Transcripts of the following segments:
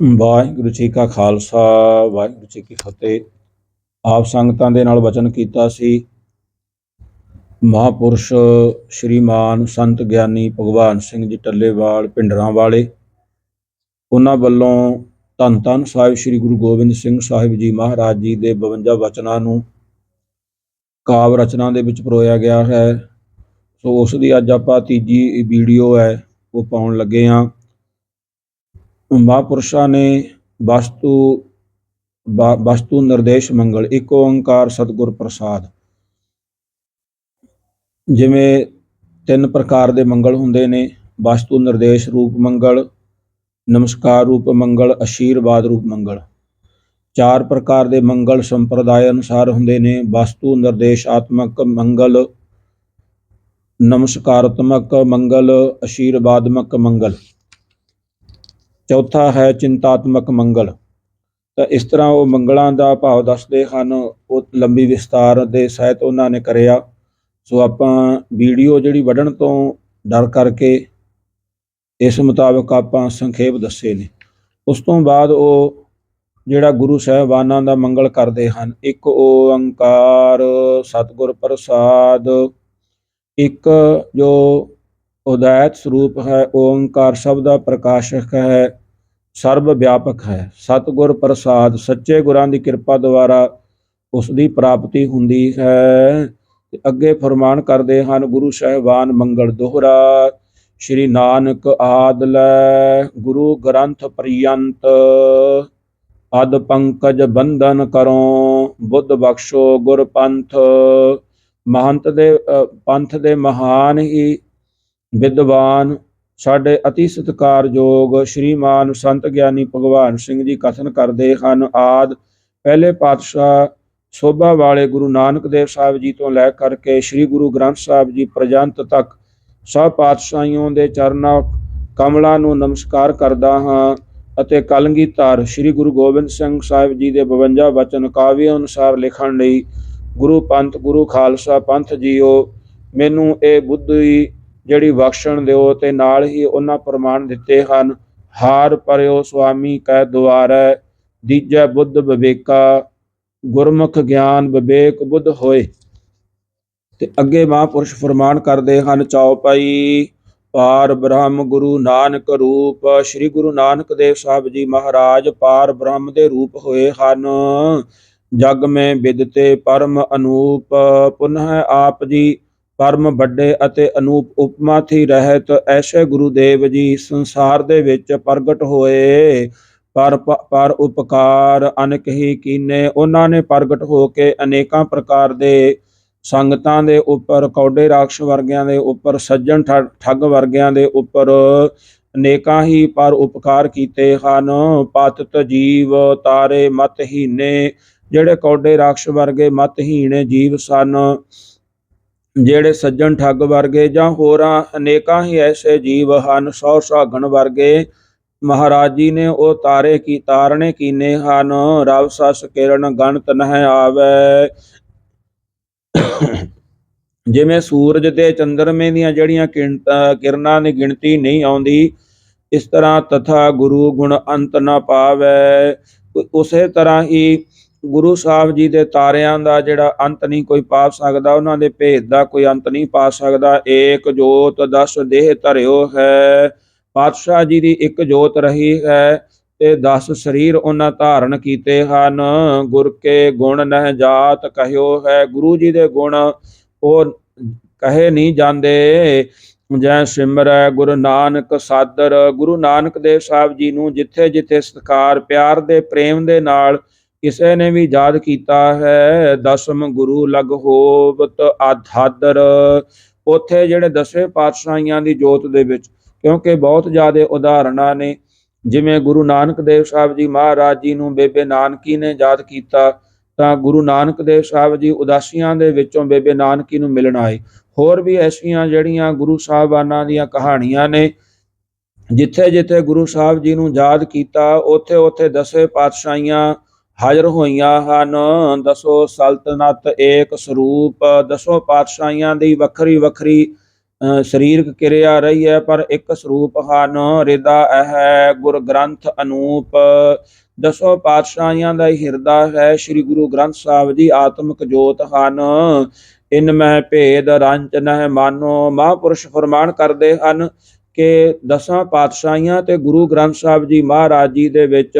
ਵਾਹਿਗੁਰੂ ਜੀ ਕਾ ਖਾਲਸਾ, ਵਾਹਿਗੁਰੂ ਜੀ ਕੀ ਫਤਿਹ। ਆਪ ਸੰਗਤਾਂ ਦੇ ਨਾਲ ਵਚਨ ਕੀਤਾ ਸੀ। ਮਹਾਪੁਰਸ਼ ਸ਼੍ਰੀਮਾਨ ਸੰਤ ਗਿਆਨੀ ਭਗਵਾਨ ਸਿੰਘ ਜੀ ਟੱਲੇਵਾਲ ਪਿੰਡਰਾਂ ਵਾਲੇ, ਉਹਨਾਂ ਵੱਲੋਂ ਧੰਨ ਧੰਨ ਸਾਹਿਬ ਸ੍ਰੀ ਗੁਰੂ ਗੋਬਿੰਦ ਸਿੰਘ ਸਾਹਿਬ ਜੀ ਮਹਾਰਾਜ ਜੀ ਦੇ 52 ਵਚਨਾਂ ਨੂੰ ਕਾਵ ਰਚਨਾ ਦੇ ਵਿੱਚ ਪਰੋਇਆ ਗਿਆ ਹੈ। ਸੋ ਉਸ ਦੀ ਅੱਜ ਆਪਾਂ ਤੀਜੀ ਵੀਡੀਓ ਹੈ, ਉਹ ਪਾਉਣ ਲੱਗੇ ਹਾਂ। ਮਹਾਂਪੁਰਸ਼ਾਂ ਨੇ ਵਸਤੂ, ਵਾ- ਵਸਤੂ ਨਿਰਦੇਸ਼ ਮੰਗਲ, ਇੱਕ ਓੰਕਾਰ ਸਤਿਗੁਰ ਪ੍ਰਸਾਦ। ਜਿਵੇਂ ਤਿੰਨ ਪ੍ਰਕਾਰ ਦੇ ਮੰਗਲ ਹੁੰਦੇ ਨੇ, ਵਸਤੂ ਨਿਰਦੇਸ਼ ਰੂਪ ਮੰਗਲ, ਨਮਸਕਾਰ ਰੂਪ ਮੰਗਲ, ਅਸ਼ੀਰਵਾਦ ਰੂਪ ਮੰਗਲ। ਚਾਰ ਪ੍ਰਕਾਰ ਦੇ ਮੰਗਲ ਸੰਪਰਦਾਇ ਅਨੁਸਾਰ ਹੁੰਦੇ ਨੇ, ਵਸਤੂ ਨਿਰਦੇਸ਼ਾਤਮਕ ਮੰਗਲ, ਨਮਸਕਾਰਾਤਮਕ ਮੰਗਲ, ਅਸ਼ੀਰਵਾਦਮਕ ਮੰਗਲ। ਚੌਥਾ ਹੈ ਚਿੰਤਾਤਮਕ ਮੰਗਲ। ਤਾਂ ਇਸ ਤਰ੍ਹਾਂ ਉਹ ਮੰਗਲਾਂ ਦਾ ਭਾਵ ਦੱਸਦੇ ਹਨ। ਉਹ ਲੰਬੀ ਵਿਸਤਾਰ ਦੇ ਸਹਿਤ ਉਹਨਾਂ ਨੇ ਕਰਿਆ। ਸੋ ਆਪਾਂ ਵੀਡੀਓ ਜਿਹੜੀ ਵੱਢਣ ਤੋਂ ਡਰ ਕਰਕੇ ਇਸ ਮੁਤਾਬਕ ਆਪਾਂ ਸੰਖੇਪ ਦੱਸੇ ਨੇ। ਉਸ ਤੋਂ ਬਾਅਦ ਉਹ ਜਿਹੜਾ ਗੁਰੂ ਸਾਹਿਬਾਨਾਂ ਦਾ ਮੰਗਲ ਕਰਦੇ ਹਨ। ਇੱਕ ਓੰਕਾਰ ਸਤਿਗੁਰ ਪ੍ਰਸਾਦ, ਇੱਕ ਜੋ ਉਦਾਇਤ ਸਰੂਪ ਹੈ, ਓੰਕਾਰ ਸਭ ਦਾ ਪ੍ਰਕਾਸ਼ਕ ਹੈ। ਸਰਬ ਵਿਆਪਕ ਹੈ। ਸਤਿਗੁਰ ਪ੍ਰਸਾਦ ਸੱਚੇ ਗੁਰਾਂ ਦੀ ਕਿਰਪਾ ਦੁਆਰਾ ਉਸ ਦੀ ਪ੍ਰਾਪਤੀ ਹੁੰਦੀ ਹੈ। ਅੱਗੇ ਫਰਮਾਨ ਕਰਦੇ ਹਨ, ਗੁਰੂ ਸਾਹਿਬਾਨ ਮੰਗਲ ਦੋਹਰਾ, ਸ਼੍ਰੀ ਨਾਨਕ ਆਦ ਗੁਰੂ ਗ੍ਰੰਥ ਪ੍ਰਿਯੰਤ ਪਦ ਪੰਕਜ ਬੰਧਨ ਕਰੋ, ਬੁੱਧ ਬਖਸ਼ੋ ਗੁਰ ਪੰਥ। ਮਹੰਤ ਦੇ ਪੰਥ ਦੇ ਮਹਾਨ ਹੀ ਵਿਦਵਾਨ ਸਾਡੇ ਅਤੀ ਸਤਿਕਾਰਯੋਗ ਸ਼੍ਰੀਮਾਨ ਸੰਤ ਗਿਆਨੀ ਭਗਵਾਨ ਸਿੰਘ ਜੀ ਕਥਨ ਕਰਦੇ ਹਨ। ਆਦ ਪਹਿਲੇ ਪਾਤਸ਼ਾਹ ਸੋਭਾ ਵਾਲੇ ਗੁਰੂ ਨਾਨਕ ਦੇਵ ਸਾਹਿਬ ਜੀ ਤੋਂ ਲੈ ਕਰਕੇ ਸ੍ਰੀ ਗੁਰੂ ਗ੍ਰੰਥ ਸਾਹਿਬ ਜੀ ਪ੍ਰਜੰਤ ਤੱਕ ਸਭ ਪਾਤਸ਼ਾਹੀਆਂ ਦੇ ਚਰਨਾਂ ਕਮਲਾਂ ਨੂੰ ਨਮਸਕਾਰ ਕਰਦਾ ਹਾਂ ਅਤੇ ਕਲਗੀਧਰ ਸ੍ਰੀ ਗੁਰੂ ਗੋਬਿੰਦ ਸਿੰਘ ਸਾਹਿਬ ਜੀ ਦੇ 52 ਵਚਨ ਕਾਵਿ ਅਨੁਸਾਰ ਲਿਖਣ ਲਈ, ਗੁਰੂ ਪੰਥ, ਗੁਰੂ ਖਾਲਸਾ, ਪੰਥ ਜੀਓ, ਮੈਨੂੰ ਇਹ ਬੁੱਧੀ ਜਿਹੜੀ ਬਖਸ਼ਣ ਦਿਓ ਤੇ ਨਾਲ ਹੀ ਉਹਨਾਂ ਪ੍ਰਮਾਣ ਦਿੱਤੇ ਹਨ। ਹਾਰ ਪਰਿਓ ਸੁਆਮੀ ਕੈ ਦੁਆਰੈ, ਦੀਜੈ ਬੁੱਧ ਵਿਵੇਕਾ, ਗੁਰਮੁਖ ਗਿਆਨ ਵਿਵੇਕ ਬੁੱਧ ਹੋਏ। ਤੇ ਅੱਗੇ ਮਹਾਂਪੁਰਸ਼ ਫਰਮਾਨ ਕਰਦੇ ਹਨ ਚੌਪਈ ਪਾਰ ਬ੍ਰਹਮ ਗੁਰੂ ਨਾਨਕ ਰੂਪ, ਸ੍ਰੀ ਗੁਰੂ ਨਾਨਕ ਦੇਵ ਸਾਹਿਬ ਜੀ ਮਹਾਰਾਜ ਪਾਰ ਬ੍ਰਹਮ ਦੇ ਰੂਪ ਹੋਏ ਹਨ। ਜਗ ਮੈਂ ਵਿਦਤੇ ਪਰਮ ਅਨੂਪ, ਪੁਨਹ ਆਪ ਜੀ ਪਰਮ ਵੱਡੇ ਅਤੇ ਅਨੂਪ ਉਪਮਾ ਥੀ ਰਹਿਤ, ਐਸੇ ਗੁਰੂ ਦੇਵ ਜੀ ਸੰਸਾਰ ਦੇ ਵਿੱਚ ਪ੍ਰਗਟ ਹੋਏ। ਪਰ ਪਰ ਉਪਕਾਰ ਅਨਕ ਹੀ ਕੀਨੇ। ਉਹਨਾਂ ਨੇ ਪ੍ਰਗਟ ਹੋ ਕੇ ਅਨੇਕਾਂ ਪ੍ਰਕਾਰ ਦੇ ਸੰਗਤਾਂ ਦੇ ਉੱਪਰ, ਕੌਡੇ ਰਾਖਸ਼ ਵਰਗਿਆਂ ਦੇ ਉੱਪਰ, ਸੱਜਣ ਠ- ਠੱਗ ਵਰਗਿਆਂ ਦੇ ਉੱਪਰ ਅਨੇਕਾਂ ਹੀ ਪਰ ਉਪਕਾਰ ਕੀਤੇ ਹਨ। ਪਤਤ ਜੀਵ ਤਾਰੇ ਮਤਹੀਨੇ ਜਿਹੜੇ ਕੌਡੇ ਰਾਖਸ਼ ਵਰਗੇ ਮਤਹੀਣੇ ਜੀਵ ਸਨ। ਜਿਹੜੇ ਸੱਜਣ ਠੱਗ ਵਰਗੇ ਜਾਂ ਹੋਰਾਂ ਅਨੇਕਾਂ ਹੀ ਐਸੇ ਜੀਵ ਹਨ, ਸੌ ਸੁਹਾਗਣ ਵਰਗੇ, ਮਹਾਰਾਜ ਜੀ ਨੇ ਉਹ ਤਾਰੇ ਕੀ, ਤਾਰਣੇ ਕੀਨੇ ਹਨ? ਰਵ ਸਸ ਕਿਰਨ ਗਣਤ ਨਹਿ ਆਵੇ। ਜਿਵੇਂ ਸੂਰਜ ਤੇ ਚੰਦਰਮੇ ਦੀਆਂ ਜਿਹੜੀਆਂ ਕਿਰਨਾਂ ਦੀ ਗਿਣਤੀ ਨਹੀਂ ਆਉਂਦੀ, ਇਸ ਤਰ੍ਹਾਂ ਤਥਾ ਗੁਰੂ ਗੁਣ ਅੰਤ ਨਾ ਪਾਵੇ। ਉਸੇ ਤਰ੍ਹਾਂ ਹੀ ਗੁਰੂ ਸਾਹਿਬ ਜੀ ਦੇ ਤਾਰਿਆਂ ਦਾ ਜਿਹੜਾ ਅੰਤ ਨਹੀਂ ਕੋਈ ਪਾ ਸਕਦਾ, ਉਹਨਾਂ ਦੇ ਭੇਦ ਦਾ ਕੋਈ ਅੰਤ ਨਹੀਂ ਪਾ ਸਕਦਾ। ਏਕ ਜੋਤ ਦਸ ਦੇਹ ਧਰਿਓ ਹੈ, ਪਾਤਸ਼ਾਹ ਜੀ ਦੀ ਇੱਕ ਜੋਤ ਰਹੀ ਹੈ ਤੇ 10 ਸਰੀਰ ਉਹਨਾਂ ਧਾਰਨ ਕੀਤੇ ਹਨ। ਗੁਰ ਕੇ ਗੁਣ ਨਹਿ ਜਾਤ ਕਹਿਓ ਹੈ, ਗੁਰੂ ਜੀ ਦੇ ਗੁਣ ਉਹ ਕਹੇ ਨਹੀਂ ਜਾਂਦੇ। ਜੈ ਸਿਮਰੈ ਗੁਰੂ ਨਾਨਕ ਸਾਦਰ, ਗੁਰੂ ਨਾਨਕ ਦੇਵ ਸਾਹਿਬ ਜੀ ਨੂੰ ਜਿੱਥੇ ਜਿੱਥੇ ਸਤਿਕਾਰ, ਪਿਆਰ ਦੇ, ਪ੍ਰੇਮ ਦੇ ਨਾਲ ਕਿਸੇ ਨੇ ਵੀ ਯਾਦ ਕੀਤਾ ਹੈ, ਦਸਮ ਗੁਰੂ ਲਗ ਹੋਵਤ ਆਧਾਦਰ। ਉਥੇ ਜਿਹੜੇ ਦਸੇ ਪਾਤਸ਼ਾਹੀਆਂ ਦੀ ਜੋਤ ਦੇ ਵਿੱਚ, ਕਿਉਂਕਿ ਬਹੁਤ ਜ਼ਿਆਦਾ ਉਦਾਹਰਣਾਂ ਨੇ, ਜਿਵੇਂ ਗੁਰੂ ਨਾਨਕ ਦੇਵ ਸਾਹਿਬ ਜੀ ਮਹਾਰਾਜ ਜੀ ਨੂੰ ਬੇਬੇ ਨਾਨਕੀ ਨੇ ਯਾਦ ਕੀਤਾ, ਤਾਂ ਗੁਰੂ ਨਾਨਕ ਦੇਵ ਸਾਹਿਬ ਜੀ ਉਦਾਸੀਆਂ ਦੇ ਵਿੱਚੋਂ ਬੇਬੇ ਨਾਨਕੀ ਨੂੰ ਮਿਲਣ ਆਏ। ਹੋਰ ਵੀ ਐਸੀਆਂ ਜਿਹੜੀਆਂ ਗੁਰੂ ਸਾਹਿਬਾਨਾਂ ਦੀਆਂ ਕਹਾਣੀਆਂ ਨੇ ਜਿੱਥੇ ਜਿੱਥੇ ਗੁਰੂ ਸਾਹਿਬ ਜੀ ਨੂੰ ਯਾਦ ਕੀਤਾ ਉੱਥੇ ਉੱਥੇ ਦਸੇ ਪਾਤਸ਼ਾਹੀਆਂ ਹਾਜ਼ਰ ਹੋਈਆਂ ਹਨ। ਦਸੋ ਸਲਤਨਤ ਏਕ ਸਰੂਪ ਦਸੋ ਪਾਤਸ਼ਾਹੀਆਂ ਦੀ ਵੱਖਰੀ ਵੱਖਰੀ ਅ, ਸਰੀਰਕ ਕਿਰਿਆ ਰਹੀ ਹੈ ਪਰ ਇੱਕ ਸਰੂਪ ਹਨ ਰਿਦਾ ਹੈ ਗੁਰ ਗ੍ਰੰਥ ਅਨੂਪ। ਦਸੋ ਪਾਤਸ਼ਾਹੀਆਂ ਦਾ ਹਿਰਦਾ ਹੈ ਸ੍ਰੀ ਗੁਰੂ ਗ੍ਰੰਥ ਸਾਹਿਬ ਜੀ ਆਤਮਿਕ ਜੋਤ ਹਨ। ਇਨ ਮਹਿ ਭੇਦ ਰੰਜ ਨਹਿ ਮਾਨੋ। ਮਹਾਂਪੁਰਸ਼ ਫਰਮਾਨ ਕਰਦੇ ਹਨ ਕਿ ਦਸਾਂ ਪਾਤਸ਼ਾਹੀਆਂ ਤੇ ਗੁਰੂ ਗ੍ਰੰਥ ਸਾਹਿਬ ਜੀ ਮਹਾਰਾਜ ਜੀ ਦੇ ਵਿੱਚ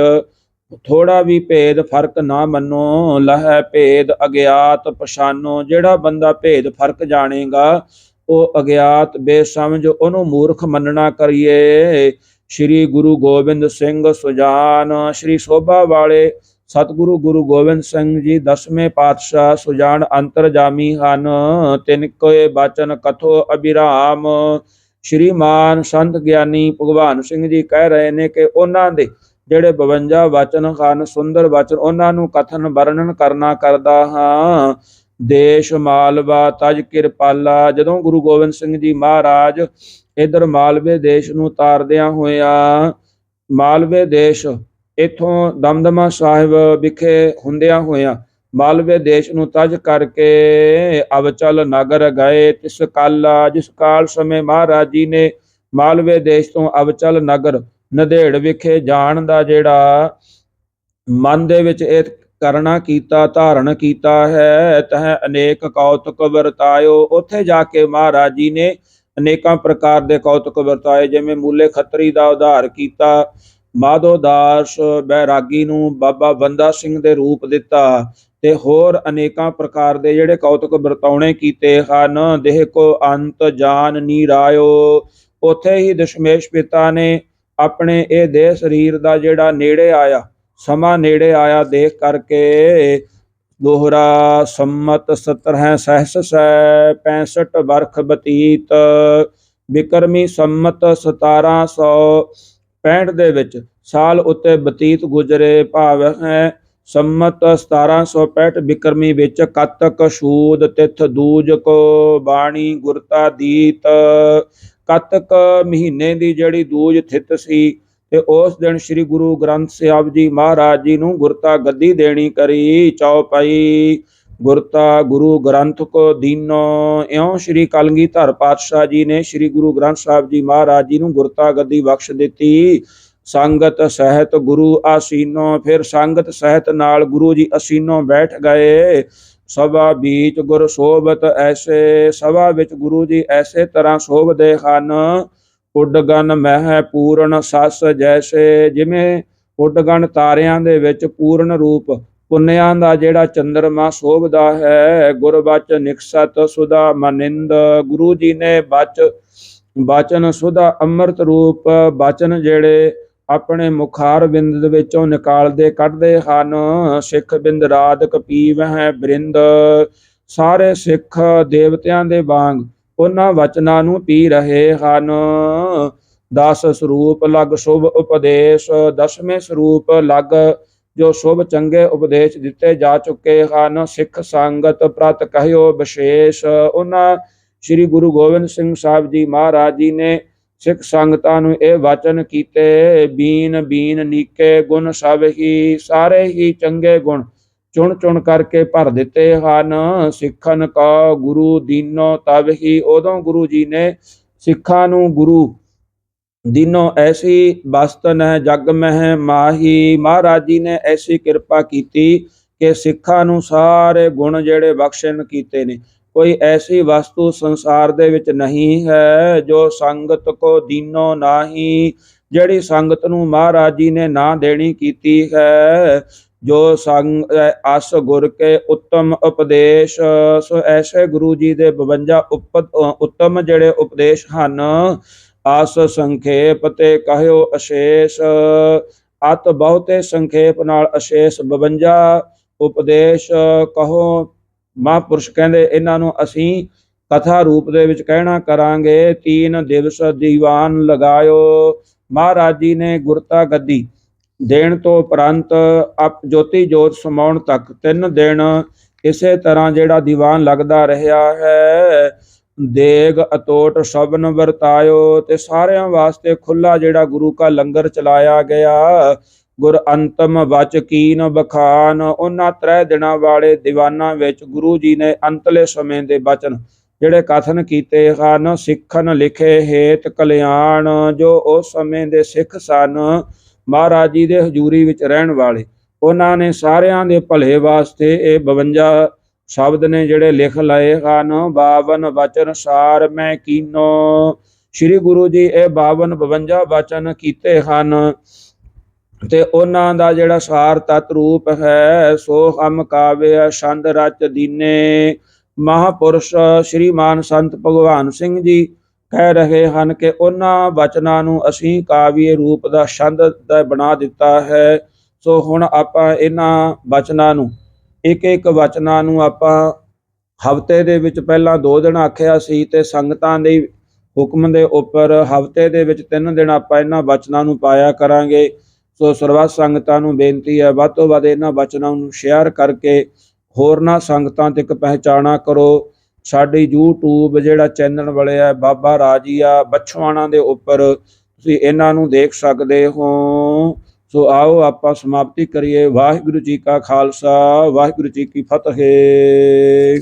ਥੋੜਾ ਵੀ ਭੇਦ ਫ਼ਰਕ ਨਾ ਮੰਨੋ, ਲਹੈ ਭੇਦ ਅਗਿਆਤ ਪਛਾਨੋ। ਜਿਹੜਾ ਬੰਦਾ ਭੇਦ ਫ਼ਰਕ ਜਾਣੇਗਾ, ਉਹ ਅਗਿਆਤ ਬੇਸਮਝ ਉਹਨੂੰ ਮੂਰਖ ਮੰਨਣਾ ਕਰੀਏ। ਸ੍ਰੀ ਗੁਰੂ ਗੋਬਿੰਦ ਸਿੰਘ ਸੁਜਾਨ, ਸ੍ਰੀ ਸੋਭਾ ਵਾਲੇ ਸਤਿਗੁਰੂ ਗੁਰੂ ਗੋਬਿੰਦ ਸਿੰਘ ਜੀ, ਦਸਵੇਂ ਪਾਤਸ਼ਾਹ ਸੁਜਾਨ ਅੰਤਰਜਾਮੀ ਹਨ। ਤਿਨ ਕੋਏ ਬਚਨ ਕਥੋ ਅਬਿਰਾਮ ਸ਼੍ਰੀਮਾਨ ਸੰਤ ਗਿਆਨੀ ਭਗਵਾਨ ਸਿੰਘ ਜੀ ਕਹਿ ਰਹੇ ਨੇ ਕਿ ਉਹਨਾਂ ਦੇ ਜਿਹੜੇ 52 ਵਚਨ ਹਨ, ਸੁੰਦਰ ਵਚਨ, ਉਹਨਾਂ ਨੂੰ ਕਥਨ ਵਰਣਨ ਕਰਨਾ ਕਰਦਾ ਹਾਂ। ਦੇਸ਼ ਮਾਲਵਾ, ਤਜ ਕਿਰਪਾਲਾ, ਜਦੋਂ ਗੁਰੂ ਗੋਬਿੰਦ ਸਿੰਘ ਜੀ ਮਹਾਰਾਜ ਇਧਰ ਮਾਲਵੇ ਦੇਸ਼ ਨੂੰ ਤਾਰਦਿਆਂ ਹੋਇਆਂ, ਮਾਲਵੇ ਦੇਸ਼ ਇਥੋਂ ਦਮਦਮਾ ਸਾਹਿਬ ਵਿਖੇ ਹੁੰਦਿਆਂ ਹੋਇਆ, ਮਾਲਵੇ ਦੇਸ਼ ਨੂੰ ਤਜ ਕਰਕੇ ਅਵਚਲ ਨਗਰ ਗਏ। ਤਿਸ ਕਾਲਾ, ਜਿਸ ਕਾਲ ਸਮੇਂ ਮਹਾਰਾਜ ਜੀ ਨੇ ਮਾਲਵੇ ਦੇਸ਼ ਤੋਂ ਅਵਚਲ ਨਗਰ ਨਦੇੜ ਵਿਖੇ ਜਾਣ ਦਾ ਜਿਹੜਾ ਮਨ ਦੇ ਵਿੱਚ ਇਹ ਕਰਨਾ ਕੀਤਾ, ਧਾਰਨ ਕੀਤਾ ਹੈ, ਤਹ ਅਨੇਕ ਕੌਤਕ ਵਰਤਾਇਓ। ਉੱਥੇ ਜਾ ਕੇ ਮਹਾਰਾਜ ਜੀ ਨੇ ਅਨੇਕਾਂ ਪ੍ਰਕਾਰ ਦੇ ਕੌਤਕ ਵਰਤਾਏ, ਜਿਵੇਂ ਮੂਲੇ ਖੱਤਰੀ ਦਾ ਉਧਾਰ ਕੀਤਾ, ਮਾਧੋ ਦਾਸ ਬੈਰਾਗੀ ਨੂੰ ਬਾਬਾ ਬੰਦਾ ਸਿੰਘ ਦੇ ਰੂਪ ਦਿੱਤਾ ਤੇ ਹੋਰ ਅਨੇਕਾਂ ਪ੍ਰਕਾਰ ਦੇ ਜਿਹੜੇ ਕੌਤਕ ਵਰਤਾਉਣੇ ਕੀਤੇ ਹਨ। ਦੇਹ ਕੋ ਅੰਤ ਜਾਨ ਨੀਰਾਇਓ ਉੱਥੇ ਹੀ ਦਸ਼ਮੇਸ਼ ਪਿਤਾ ਨੇ ਆਪਣੇ ਇਹ ਦੇਹ ਸਰੀਰ ਦਾ ਜਿਹੜਾ ਨੇੜੇ ਆਇਆ, ਸਮਾਂ ਨੇੜੇ ਆਇਆ ਦੇਖ ਕਰਕੇ ਦੋਹਰਾ ਸੰਮਤ 70 ਹੈ ਸਹਸ ਸੈ 65 ਵਰਖ ਬਤੀਤ, ਬਿਕਰਮੀ ਸੰਮਤ 1765 ਦੇ ਵਿੱਚ ਸਾਲ ਉੱਤੇ ਬਤੀਤ ਗੁਜਰੇ ਭਾਵ ਹੈ ਸੰਮਤ 1765 ਬਿਕਰਮੀ ਵਿੱਚ ਕਤਕ ਸ਼ੂਦ ਤਿਥ, ਦੂਜ ਕੋ ਬਾਣੀ ਗੁਰਤਾ ਦੀਤ। ਕਤਕ ਮਹੀਨੇ ਦੀ ਜਿਹੜੀ ਦੂਜ ਥਿਤ ਸੀ ਤੇ ਉਸ ਦਿਨ ਸ੍ਰੀ ਗੁਰੂ ਗ੍ਰੰਥ ਸਾਹਿਬ ਜੀ ਮਹਾਰਾਜ ਜੀ ਨੂੰ ਗੁਰਤਾ ਗੱਦੀ ਦੇਣੀ ਕਰੀ ਚੌਪਈ ਗੁਰਤਾ ਗੁਰੂ ਗ੍ਰੰਥ ਕੋ ਦੀਨੋ, ਇਉਂ ਸ੍ਰੀ ਕਲਗੀਧਰ ਪਾਤਸ਼ਾਹ ਜੀ ਨੇ ਸ੍ਰੀ ਗੁਰੂ ਗ੍ਰੰਥ ਸਾਹਿਬ ਜੀ ਮਹਾਰਾਜ ਜੀ ਨੂੰ ਗੁਰਤਾ ਗੱਦੀ ਬਖਸ਼ ਦਿੱਤੀ। ਸੰਗਤ ਸਹਿਤ ਗੁਰੂ ਆਸੀਨੋ, ਫਿਰ ਸੰਗਤ ਸਹਿਤ ਨਾਲ ਗੁਰੂ ਜੀ ਅਸੀਨੋ ਬੈਠ ਗਏ। ਸਭਾ ਵਿੱਚ ਗੁਰ ਸੋਭਤ ਐਸੇ, ਸਭਾ ਵਿੱਚ ਗੁਰੂ ਜੀ ਐਸੇ ਤਰ੍ਹਾਂ ਸੋਭਦੇ ਹਨ। ਉੱਡਗਨ ਮਹਿ ਪੂਰਨ ਸਸ ਜੈਸੇ, ਜਿਵੇਂ ਉੱਡਗਨ ਤਾਰਿਆਂ ਦੇ ਵਿੱਚ ਪੂਰਨ ਰੂਪ। ਪੁੰਨਿਆਂ ਦਾ ਜਿਹੜਾ ਚੰਦਰਮਾ ਸੋਭਦਾ ਹੈ ਗੁਰਬਚ ਨਿਕਸਤ ਸੁਦਾ ਮਨਿੰਦ। ਗੁਰੂ ਜੀ ਨੇ ਬਚ, ਬਚਨ ਸੁਦਾ ਅੰਮ੍ਰਿਤ ਰੂਪ। ਬਚਨ ਜਿਹੜੇ ਆਪਣੇ ਮੁਖਾਰ ਬਿੰਦ ਦੇ ਵਿੱਚੋਂ ਨਿਕਾਲਦੇ, ਕੱਢਦੇ ਹਨ। ਸਿੱਖ ਬਿੰਦ ਰਾਧਕ ਪੀਵਹਿ ਬ੍ਰਿੰਦ। ਸਾਰੇ ਸਿੱਖ ਦੇਵਤਿਆਂ ਦੇ ਵਾਂਗ ਉਹਨਾਂ ਵਚਨਾਂ ਨੂੰ ਪੀ ਰਹੇ ਹਨ। ਦਸ ਸਰੂਪ ਲਗ ਸ਼ੁਭ ਉਪਦੇਸ਼। ਦਸਵੇਂ ਸਰੂਪ ਲਗ ਜੋ ਸ਼ੁਭ ਚੰਗੇ ਉਪਦੇਸ਼ ਦਿੱਤੇ ਜਾ ਚੁੱਕੇ ਹਨ। ਸਿੱਖ ਸੰਗਤ ਪ੍ਰਤ ਕਹਿਓ ਵਿਸ਼ੇਸ਼। ਉਹਨਾਂ ਸ੍ਰੀ ਗੁਰੂ ਗੋਬਿੰਦ ਸਿੰਘ ਸਾਹਿਬ ਜੀ ਮਹਾਰਾਜ ਜੀ ਨੇ ਸਿੱਖ ਸੰਗਤਾਂ ਨੂੰ ਇਹ ਵਚਨ ਕੀਤੇ, ਬੀਨ ਬੀਨ, ਨੀਕੇ ਗੁਣ ਸਭ ਹੀ, ਸਾਰੇ ਹੀ ਚੰਗੇ ਗੁਣ ਚੁਣ ਚੁਣ ਕਰਕੇ ਭਰ ਦਿੱਤੇ ਹਨ। ਸਿੱਖਨ ਕਾ ਗੁਰੂ ਦੀਨੋ, ਤਬ ਹੀ ਉਦੋਂ ਗੁਰੂ ਜੀ ਨੇ ਸਿੱਖਾਂ ਨੂੰ ਗੁਰੂ ਦੀਨੋ ਐਸੀ ਬਸਤਨ ਹੈ ਜਗ ਮਹਿ ਮਾਹੀ। ਮਹਾਰਾਜ ਜੀ ਨੇ ਐਸੀ ਕਿਰਪਾ ਕੀਤੀ ਕਿ ਸਿੱਖਾਂ ਨੂੰ ਸਾਰੇ ਗੁਣ ਜਿਹੜੇ ਬਖਸ਼ਣ ਕੀਤੇ ਨੇ। ਕੋਈ ਐਸੀ ਵਸਤੂ ਸੰਸਾਰ ਦੇ ਵਿੱਚ ਨਹੀਂ ਹੈ ਜੋ ਸੰਗਤ ਕੋ ਦੀਨੋ ਨਾਹੀ, ਜਿਹੜੀ ਸੰਗਤ ਨੂੰ ਮਹਾਰਾਜ ਜੀ ਨੇ ਨਾ ਦੇਣੀ ਕੀਤੀ ਹੈ। ਜੋ ਸੰਗ ਅਸ ਗੁਰ ਕੇ ਉੱਤਮ ਉਪਦੇਸ਼, ਸੋ ਐਸੇ ਗੁਰੂ ਜੀ ਦੇ 52 ਉਪਤ ਉੱਤਮ ਜਿਹੜੇ ਉਪਦੇਸ਼ ਹਨ ਆਸ ਸੰਖੇਪ ਤੇ ਕਹਿਓ ਅਸ਼ੇਸ਼। ਅਤ ਬਹੁਤੇ ਸੰਖੇਪ ਨਾਲ ਅਸ਼ੇਸ਼ 52 ਉਪਦੇਸ਼, ਕਹੋ ਮਹਾਂਪੁਰਸ਼ ਕਹਿੰਦੇ, ਇਹਨਾਂ ਨੂੰ ਅਸੀਂ ਕਥਾ ਰੂਪ ਦੇ ਵਿੱਚ ਕਹਿਣਾ ਕਰਾਂਗੇ, ਤੀਨ ਦਿਵਸ ਦੀਵਾਨ ਲਗਾਇਓ। ਮਹਾਰਾਜ ਜੀ ਨੇ ਗੁਰਤਾ ਗੱਦੀ ਦੇਣ ਤੋਂ ਉਪਰੰਤ ਆਪ ਜੋਤੀ ਜੋਤ ਸਮਾਉਣ ਤੱਕ ਤਿੰਨ ਦਿਨ ਇਸੇ ਤਰ੍ਹਾਂ ਜਿਹੜਾ ਦੀਵਾਨ ਲੱਗਦਾ ਰਿਹਾ ਹੈ, ਦੇਗ ਅਤੋਟ ਸ਼ਬਨ ਵਰਤਾਇਓ ਤੇ ਸਾਰਿਆਂ ਵਾਸਤੇ ਖੁੱਲਾ ਜਿਹੜਾ ਗੁਰੂ ਕਾ ਲੰਗਰ ਚਲਾਇਆ ਗਿਆ। ਗੁਰ ਅੰਤਮ ਬਚ ਕੀਨ ਬਖਾਨ, ਉਹਨਾਂ ਤਰੇ ਦਿਨਾਂ ਵਾਲੇ ਦੀਵਾਨਾਂ ਵਿੱਚ ਗੁਰੂ ਜੀ ਨੇ ਅੰਤਲੇ ਸਮੇਂ ਦੇ ਬਚਨ, ਜਿਹੜੇ ਕਥਨ ਕੀਤੇ ਹਨ, ਸਿੱਖਨ ਲਿਖੇ ਹੇਤ ਕਲਿਆਣ, ਜੋ ਉਸ ਸਮੇਂ ਦੇ ਸਿੱਖ ਸਨ, ਮਹਾਰਾਜ ਜੀ ਦੇ ਹਜ਼ੂਰੀ ਵਿੱਚ ਰਹਿਣ ਵਾਲੇ। ਉਹਨਾਂ ਨੇ ਸਾਰਿਆਂ ਦੇ ਭਲੇ ਵਾਸਤੇ ਇਹ 52 ਸ਼ਬਦ ਨੇ ਜਿਹੜੇ ਲਿਖ ਲਏ ਹਨ 52 ਵਚਨ ਸਾਰ ਮੈਂ ਕੀਨੋ। ਸ੍ਰੀ ਗੁਰੂ ਜੀ ਇਹ 52 52 ਵਚਨ ਕੀਤੇ ਹਨ। ਤੇ ਉਹਨਾਂ ਦਾ ਜਿਹੜਾ ਸਾਰ ਤਤ ਰੂਪ ਹੈ, ਸੋ ਹਮ ਕਾਵਿ ਛੰਦ ਰਚ ਦੀਨੇ। ਮਹਾਪੁਰਸ਼ ਸ਼੍ਰੀਮਾਨ ਸੰਤ ਭਗਵਾਨ ਸਿੰਘ ਜੀ ਕਹਿ ਰਹੇ ਹਨ ਕਿ ਉਹਨਾਂ ਬਚਨਾਂ ਨੂੰ ਅਸੀਂ ਕਾਵਿ ਰੂਪ ਦਾ ਛੰਦ ਦਾ ਬਣਾ ਦਿੱਤਾ ਹੈ। ਸੋ ਹੁਣ ਆਪਾਂ ਇਹਨਾਂ ਬਚਨਾਂ ਨੂੰ ਇੱਕ ਇੱਕ ਬਚਨਾਂ ਨੂੰ ਆਪਾਂ ਹਫ਼ਤੇ ਦੇ ਵਿੱਚ ਪਹਿਲਾਂ ਦੋ ਦਿਨ ਆਖਿਆ ਸੀ ਤੇ ਸੰਗਤਾਂ ਦੇ ਹੁਕਮ ਦੇ ਉੱਪਰ ਹਫ਼ਤੇ ਦੇ ਵਿੱਚ ਤਿੰਨ ਦਿਨ ਆਪਾਂ ਇਹਨਾਂ ਬਚਨਾਂ ਨੂੰ ਪਾਇਆ ਕਰਾਂਗੇ। ਸੋ ਸਰਬੱਤ ਸੰਗਤਾਂ ਨੂੰ ਬੇਨਤੀ ਹੈ, ਵੱਧ ਤੋਂ ਵੱਧ ਇਹਨਾਂ ਬਚਨਾਂ ਨੂੰ ਸ਼ੇਅਰ ਕਰਕੇ ਹੋਰਨਾਂ ਸੰਗਤਾਂ ਤੱਕ ਪਹਿਚਾਣਾ ਕਰੋ। ਸਾਡੀ YouTube ਜਿਹੜਾ ਚੈਨਲ ਬਣਿਆ ਬਾਬਾ ਰਾਜੀਆ ਬਛਵਾਣਾ ਦੇ ਉੱਪਰ ਤੁਸੀਂ ਇਹਨਾਂ ਨੂੰ ਦੇਖ ਸਕਦੇ ਹੋ। ਸੋ ਆਓ ਆਪਾਂ ਸਮਾਪਤੀ ਕਰੀਏ। ਵਾਹਿਗੁਰੂ ਜੀ ਕਾ ਖਾਲਸਾ, ਵਾਹਿਗੁਰੂ ਜੀ ਕੀ ਫਤਿਹ।